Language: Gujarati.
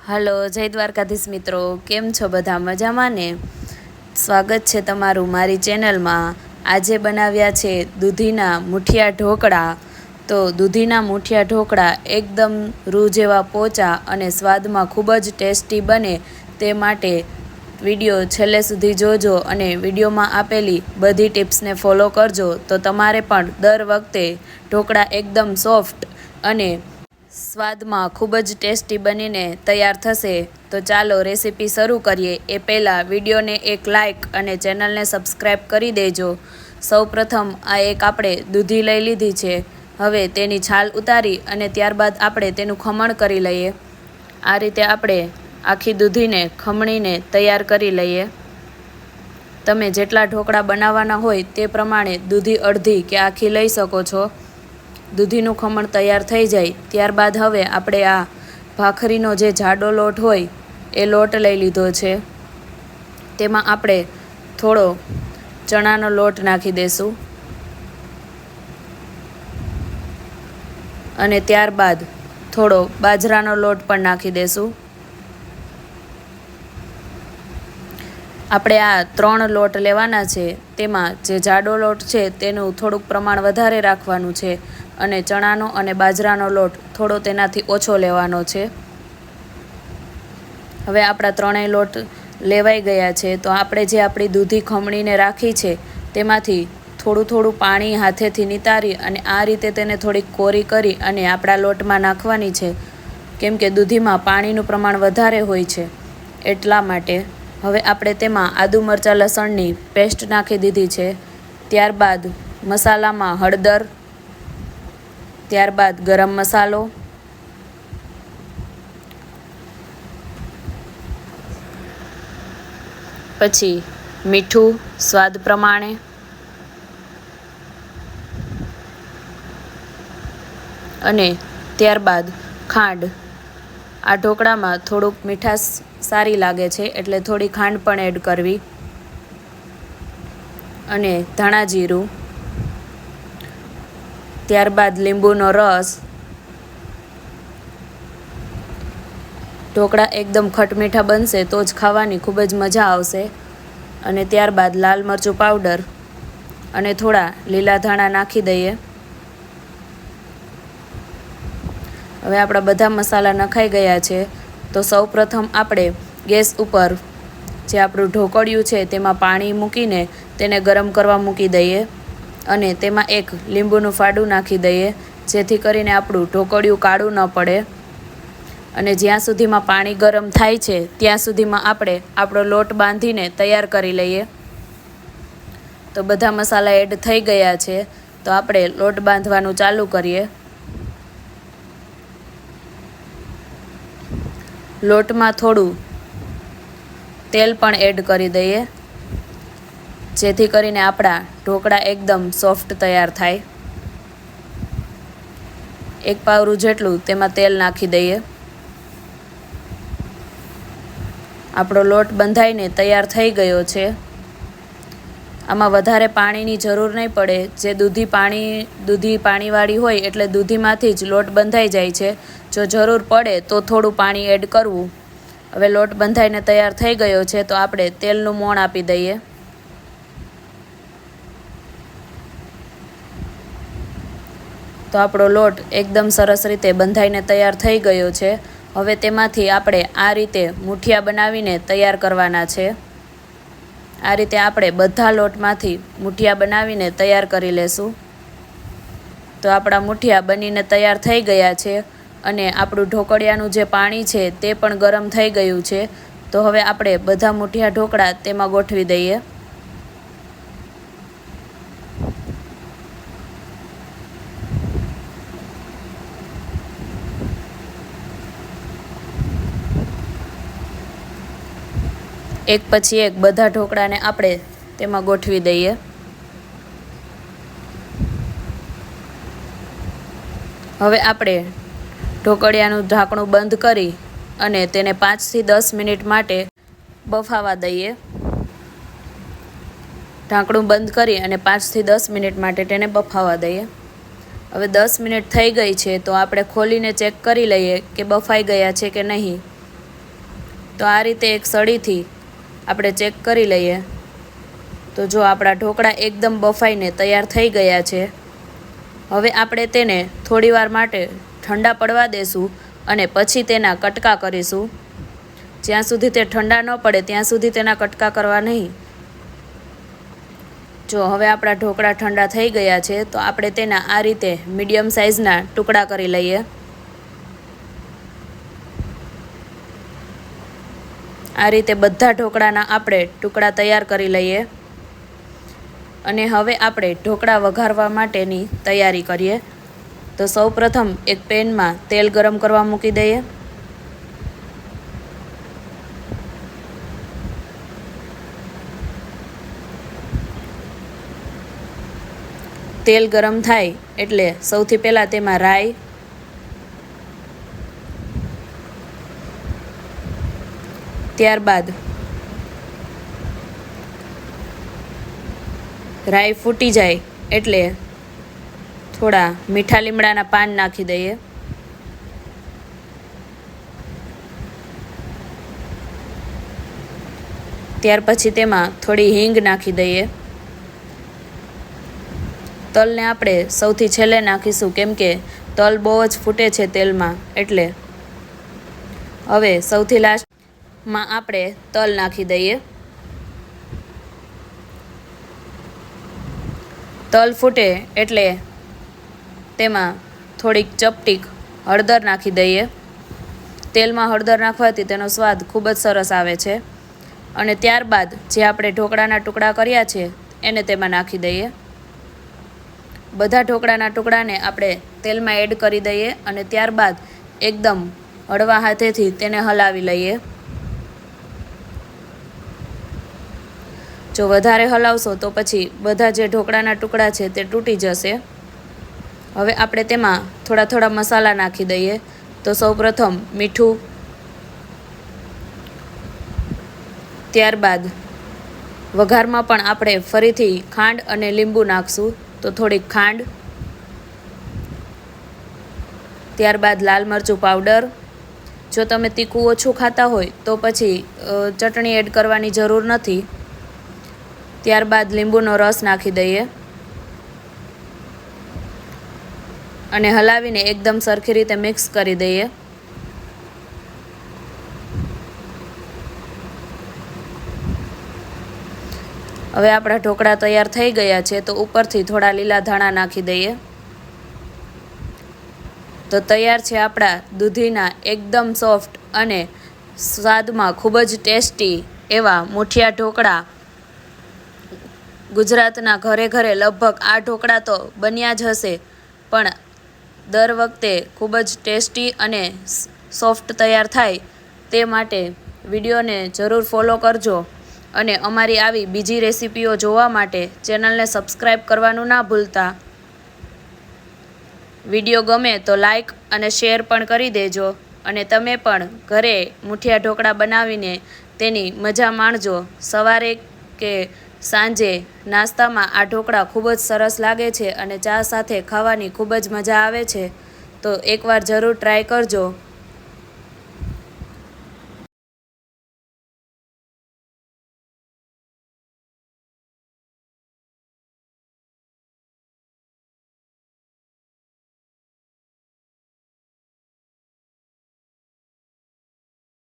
હલો, જય દ્વારકાધીશ મિત્રો. કેમ છો બધા? મજામાં ને? સ્વાગત છે તમારું મારી ચેનલમાં. આજે બનાવ્યા છે દૂધીના મુઠિયા ઢોકળા. તો દૂધીના મુઠિયા ઢોકળા એકદમ રૂ જેવા પોચા અને સ્વાદમાં ખૂબ જ ટેસ્ટી બને તે માટે વીડિયો છેલ્લે સુધી જોજો અને વિડીયોમાં આપેલી બધી ટિપ્સને ફોલો કરજો. તો તમારે પણ દર વખતે ઢોકળા એકદમ સોફ્ટ અને સ્વાદમાં ખૂબ જ ટેસ્ટી બનીને તૈયાર થશે, તો ચાલો રેસીપી શરૂ કરીએ. એ પહેલાં વિડીયોને એક લાઇક અને ચેનલને સબસ્ક્રાઈબ કરી દેજો. સૌપ્રથમ આ એક આપણે દૂધી લઈ લીધી છે. હવે તેની છાલ ઉતારી અને ત્યારબાદ આપણે તેનું ખમણ કરી લઈએ. આ રીતે આપણે આખી દૂધીને ખમણીને તૈયાર કરી લઈએ. તમે જેટલા ઢોકળા બનાવવાના હોય તે પ્રમાણે દૂધી અડધી કે આખી લઈ શકો છો. દૂધીનું ખમણ તૈયાર થઈ જાય, ત્યારબાદ હવે આપણે આ ભાખરીનો જે જાડો લોટ હોય, એ લોટ લઈ લીધો છે. તેમાં આપણે થોડો ચણાનો લોટ નાખી દઈશું અને ત્યારબાદ થોડો બાજરાનો લોટ પણ નાખી દઈશું આપણે આ ત્રણ લોટ લેવાના છે, તેમાં જે જાડો લોટ છે, તેનું થોડુંક પ્રમાણ વધારે રાખવાનું છે. અને ચણાનો અને બાજરાનો લોટ થોડો તેનાથી ઓછો લેવાનો છે. હવે આપણા ત્રણેય લોટ લેવાઈ ગયા છે, તો આપણે જે આપણી દૂધી ખમણીને રાખી છે, તેમાંથી થોડું થોડું પાણી હાથેથી નિતારી અને આ રીતે તેને થોડીક કોરી કરી અને આપણા લોટમાં નાખવાની છે, કેમ કે દૂધીમાં પાણીનું પ્રમાણ વધારે હોય છે, એટલા માટે. હવે આપણે તેમાં આદુ મરચાં લસણની પેસ્ટ નાખી દીધી છે, ત્યારબાદ મસાલામાં હળદર ત્યારબાદ ગરમ મસાલો. પછી મીઠું સ્વાદ પ્રમાણે. અને ત્યારબાદ ખાંડ. આ ઢોકળામાં થોડુંક મીઠાશ સારી લાગે છે, એટલે થોડી ખાંડ પણ એડ કરવી. અને ધાણા જીરું. ત્યારબાદ લીંબુનો રસ. ઢોકળા એકદમ ખટમીઠા બનશે તો જ ખાવાની ખૂબ જ મજા આવશે. અને ત્યારબાદ લાલ મરચું પાવડર અને થોડા લીલા ધાણા નાખી દઈએ. હવે આપણા બધા મસાલા નખાઈ ગયા છે. તો સૌ પ્રથમ આપણે ગેસ ઉપર જે આપણું ઢોકળિયું છે તેમાં પાણી મૂકીને તેને ગરમ કરવા મૂકી દઈએ. અને તેમાં એક લીંબુનું ફાડું નાખી દઈએ, જેથી કરીને આપણું ઢોકળિયું કાળું ન પડે. અને જ્યાં સુધીમાં પાણી ગરમ થાય છે, ત્યાં સુધીમાં આપણે આપણો લોટ બાંધીને તૈયાર કરી લઈએ. તો બધા મસાલા એડ થઈ ગયા છે, તો આપણે લોટ બાંધવાનું ચાલુ કરીએ. લોટમાં થોડું તેલ પણ એડ કરી દઈએ. જેથી કરીને આપણા ઢોકળા એકદમ સોફ્ટ તૈયાર થાય. એક પાવરું જેટલું તેમાં તેલ નાખી દઈએ. આપણો લોટ બંધાઈને તૈયાર થઈ ગયો છે. આમાં વધારે પાણીની જરૂર નહીં પડે. જે દૂધી પાણી, દૂધી પાણીવાળી હોય એટલે દૂધીમાંથી જ લોટ બંધાઈ જાય છે. જો જરૂર પડે તો થોડું પાણી એડ કરવું. હવે લોટ બંધાઈને તૈયાર થઈ ગયો છે તો આપણે તેલનું મોણ આપી દઈએ. તો આપણો લોટ એકદમ સરસ રીતે બંધાઈને તૈયાર થઈ ગયો છે. હવે તેમાંથી આપણે આ રીતે મુઠિયા બનાવીને તૈયાર કરવાના છે. આ રીતે આપણે બધા લોટમાંથી મુઠિયા બનાવીને તૈયાર કરી લેશું. તો આપણા મુઠિયા બનીને તૈયાર થઈ ગયા છે અને આપણું ઢોકળિયાનું જે પાણી છે તે પણ ગરમ થઈ ગયું છે. તો હવે આપણે બધા મુઠિયા ઢોકળા તેમાં ગોઠવી દઈએ. એક પછી એક બધા ઢોકળાને આપણે તેમાં ગોઠવી દઈએ. હવે આપણે ઢોકળિયાનું ઢાંકણું બંધ કરી અને તેને પાંચથી દસ મિનિટ માટે બફાવા દઈએ. ઢાંકણું બંધ કરી અને પાંચથી દસ મિનિટ માટે તેને બફાવા દઈએ. હવે દસ મિનિટ થઈ ગઈ છે તો આપણે ખોલીને ચેક કરી લઈએ કે બફાઈ ગયા છે કે નહીં. તો આ રીતે એક સળીથી આપણે ચેક કરી લઈએ. તો જો આપણા ઢોકળા એકદમ બફાઈને તૈયાર થઈ ગયા છે. હવે આપણે તેને થોડીવાર માટે ઠંડા પડવા દેશું અને પછી તેના કટકા કરીશું. જ્યાં સુધી તે ઠંડા ન પડે ત્યાં સુધી તેના કટકા કરવા નહીં. જો હવે આપણા ઢોકળા ઠંડા થઈ ગયા છે, તો આપણે તેના આ રીતે મીડિયમ સાઇઝના ટુકડા કરી લઈએ. આ રીતે બધા ઢોકળાના આપણે ટુકડા તૈયાર કરી લઈએ. અને હવે આપણે ઢોકળા વઘારવા માટેની તૈયારી કરીએ. તો સૌપ્રથમ એક પેનમાં તેલ ગરમ કરવા મૂકી દઈએ. તેલ ગરમ થાય એટલે સૌથી પહેલાં તેમાં રાઈ ત્યારબાદ રાઈ ફૂટી જાય એટલે થોડા મીઠા લીમડાના પાન નાખી દઈએ. ત્યાર પછી તેમાં થોડી હિંગ નાખી દઈએ. તલને આપણે સૌથી છેલ્લે નાખીશું કેમ કે તલ બહુ જ ફૂટે છે તેલમાં એટલે. હવે સૌથી લાસ્ટમાં આપણે તલ નાખી દઈએ. તલ ફૂટે એટલે તેમાં થોડીક ચપટીક હળદર નાખી દઈએ. તેલમાં હળદર નાખવાથી તેનો સ્વાદ ખૂબ જ સરસ આવે છે. અને ત્યારબાદ જે આપણે ઢોકળાના ટુકડા કર્યા છે, એને તેમાં નાખી દઈએ. બધા ઢોકળાના ટુકડાને આપણે તેલમાં એડ કરી દઈએ અને ત્યારબાદ એકદમ હળવા હાથેથી તેને હલાવી લઈએ. જો વધારે હલાવશો તો પછી બધા જે ઢોકળાના ટુકડા છે તે તૂટી જશે. હવે આપણે તેમાં થોડા થોડા મસાલા નાખી દઈએ. તો સૌપ્રથમ મીઠું, ત્યારબાદ વઘારમાં પણ આપણે ફરીથી ખાંડ અને લીંબુ નાખશું. તો થોડીક ખાંડ, ત્યારબાદ લાલ મરચું પાવડર. જો તમે તીખું ઓછું ખાતા હોય તો પછી ચટણી એડ કરવાની જરૂર નથી. ત્યારબાદ લીંબુનો રસ નાખી દઈએ. અને હલાવીને એકદમ સરખી રીતે મિક્સ કરી દઈએ. હવે આપણા ઢોકળા તૈયાર થઈ ગયા છે, તો ઉપરથી થોડા લીલા ધાણા નાખી દઈએ. તો તૈયાર છે આપણા દૂધીના એકદમ સોફ્ટ અને સ્વાદમાં ખૂબ જ ટેસ્ટી એવા મુઠિયા ઢોકળા. ગુજરાતના ઘરે ઘરે લગભગ આ ઢોકળા તો બન્યા જ હશે, પણ દર વખતે ખૂબ જ ટેસ્ટી અને સોફ્ટ તૈયાર થાય તે માટે વિડીયોને જરૂર ફોલો કરજો. અને અમારી આવી બીજી રેસીપીઓ જોવા માટે ચેનલને સબસ્ક્રાઈબ કરવાનું ના ભૂલતા. વીડિયો ગમે તો લાઈક અને શેર પણ કરી દેજો અને તમે પણ ઘરે મુઠિયા ઢોકળા બનાવીને તેની મજા માણજો. સવારે કે સાંજે નાસ્તામાં આ ઢોકળા ખૂબ જ સરસ લાગે છે અને ચા સાથે ખાવાની ખૂબ જ મજા આવે છે. તો એકવાર જરૂર ટ્રાય કરજો.